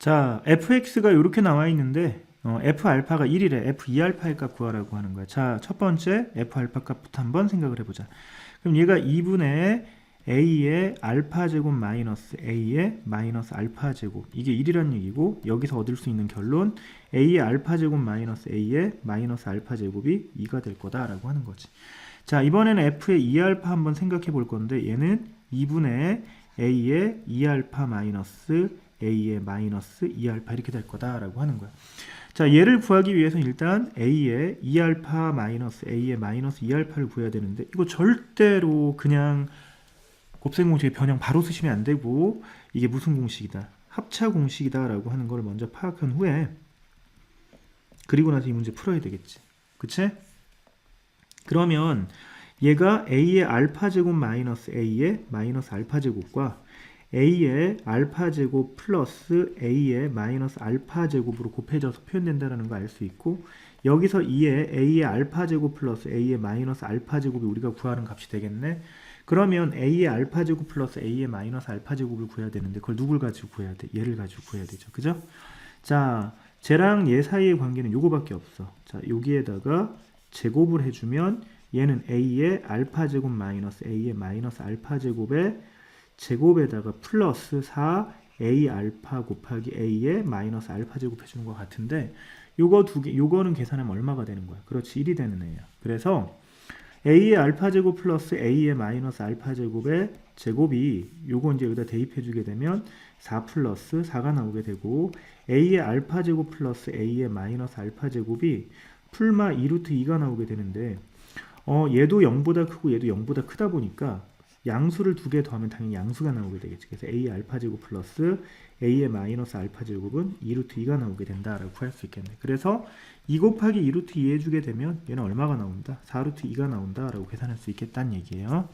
자, fx가 이렇게 나와 있는데 어, f 알파가 1이래. f 2 알파의 값 구하라고 하는 거야. 자, 첫 번째 f 알파 값부터 한번 생각을 해보자. 그럼 얘가 2분의 a의 알파 제곱 마이너스 a의 마이너스 알파 제곱 이게 1이란 얘기고 여기서 얻을 수 있는 결론 a의 알파 제곱 마이너스 a의 마이너스 알파 제곱이 2가 될 거다라고 하는 거지. 자, 이번에는 f의 2알파 한번 생각해 볼 건데 얘는 2분의 a의 2알파 마이너스 a의 마이너스 2알파 이렇게 될 거다라고 하는 거야. 자, 얘를 구하기 위해서 일단 a의 2알파 마이너스 a의 마이너스 2알파를 구해야 되는데 이거 절대로 그냥 곱셈 공식의 변형 바로 쓰시면 안 되고 이게 무슨 공식이다? 합차 공식이다라고 하는 걸 먼저 파악한 후에 그리고 나서 이 문제 풀어야 되겠지. 그치? 그러면 얘가 a의 알파 제곱 마이너스 a의 마이너스 알파 제곱과 a의 알파 제곱 플러스 a의 마이너스 알파 제곱으로 곱해져서 표현된다는 거알수 있고 여기서 2의 a의 알파 제곱 플러스 a의 마이너스 알파 제곱이 우리가 구하는 값이 되겠네. 그러면 a의 알파 제곱 플러스 a의 마이너스 알파 제곱을 구해야 되는데 그걸 누굴 가지고 구해야 돼? 얘를 가지고 구해야 되죠. 그죠? 자, 쟤랑 얘 사이의 관계는 요거밖에 없어. 자, 여기에다가 제곱을 해주면 얘는 a의 알파 제곱 마이너스 a의 마이너스 알파 제곱에 제곱에다가 플러스 4 a 알파 곱하기 a의 마이너스 알파 제곱 해 주는 것 같은데 요거 두 개, 요거는 계산하면 얼마가 되는 거야? 그렇지 1이 되는 애야. 그래서 a의 알파 제곱 플러스 a의 마이너스 알파 제곱의 제곱이 요거 이제 여기다 대입해 주게 되면 4 플러스 4가 나오게 되고 a의 알파 제곱 플러스 a의 마이너스 알파 제곱이 풀마 2루트 2가 나오게 되는데 어 얘도 0보다 크고 얘도 0보다 크다 보니까 양수를 두 개 더하면 당연히 양수가 나오게 되겠지. 그래서 a 알파 제곱 플러스 a의 마이너스 알파 제곱은 2루트 2가 나오게 된다라고 구할 수 있겠네. 그래서 2 곱하기 2루트 2 해주게 되면 얘는 얼마가 나온다? 4루트 2가 나온다라고 계산할 수 있겠다는 얘기예요.